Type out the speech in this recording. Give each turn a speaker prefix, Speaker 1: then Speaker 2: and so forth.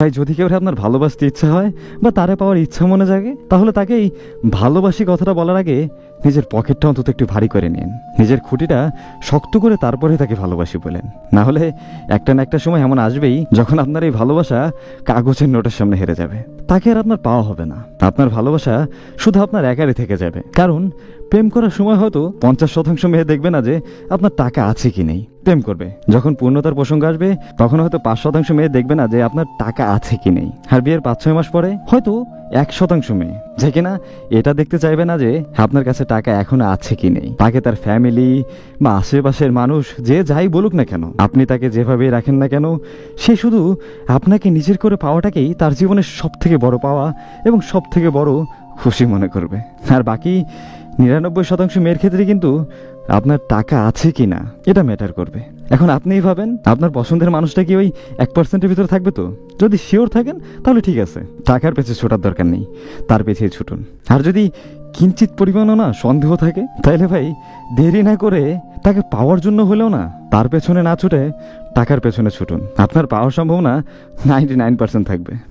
Speaker 1: তাই যদি কেউ আপনার ভালোবাসতে ইচ্ছা হয় বা তারে পাওয়ার ইচ্ছা মনে জাগে, তাহলে তাকে এই ভালোবাসি কথাটা বলার আগে নিজের পকেটটা অন্তত একটু ভারী করে নিন। নিজের খুঁটিটা শক্ত করে তারপরে তাকে ভালোবাসি বলেন। না হলে একটা না একটা সময় এমন আসবেই যখন আপনার এই ভালোবাসা কাগজের নোটের সামনে হেরে যাবে। তাকে আর আপনার পাওয়া হবে না। আপনার ভালোবাসা শুধু আপনার একারই থেকে যাবে। কারণ প্রেম করার সময় হয়তো পঞ্চাশ শতাংশ মেয়ে দেখবে না যে আপনার টাকা আছে কি নেই। প্রেম করবে। যখন পূর্ণতার প্রসঙ্গ আসবে, তখন হয়তো পাঁচ শতাংশ মেয়ে দেখবে না যে আপনার টাকা আছে কি নেই। আর বিয়ের পাঁচ ছয় মাস পরে হয়তো এক শতাংশ মেয়ে। যে কিনা এটা দেখতে চাইবে না যে আপনার কাছে টাকা এখনও আছে কি নেই। তাকে তার ফ্যামিলি বা আশেপাশের মানুষ যে যাই বলুক না কেন, আপনি তাকে যেভাবে রাখেন না কেন, সে শুধু আপনাকে নিজের করে পাওয়াটাকেই তার জীবনের সব থেকে বড় পাওয়া এবং সব থেকে বড় খুশি মনে করবে। আর বাকি নিরানব্বই শতাংশ মেয়ের ক্ষেত্রে কিন্তু আপনার টাকা আছে কি না এটা ম্যাটার করবে। এখন আপনিই ভাবেন, আপনার পছন্দের মানুষটা কি ওই এক পার্সেন্টের ভিতরে থাকবে তো? যদি শিওর থাকেন, তাহলে ঠিক আছে। টাকার পেছে ছোটার দরকার নেই, তার পেছে ছুটুন। আর যদি কিঞ্চিত পরিমাণও না সন্দেহ থাকে, তাইলে ভাই, দেরি না করে তাকে পাওয়ার জন্য হলেও না, তার পেছনে না ছুটে টাকার পেছনে ছুটুন। আপনার পাওয়ার সম্ভাবনা নাইনটি নাইন পার্সেন্ট থাকবে।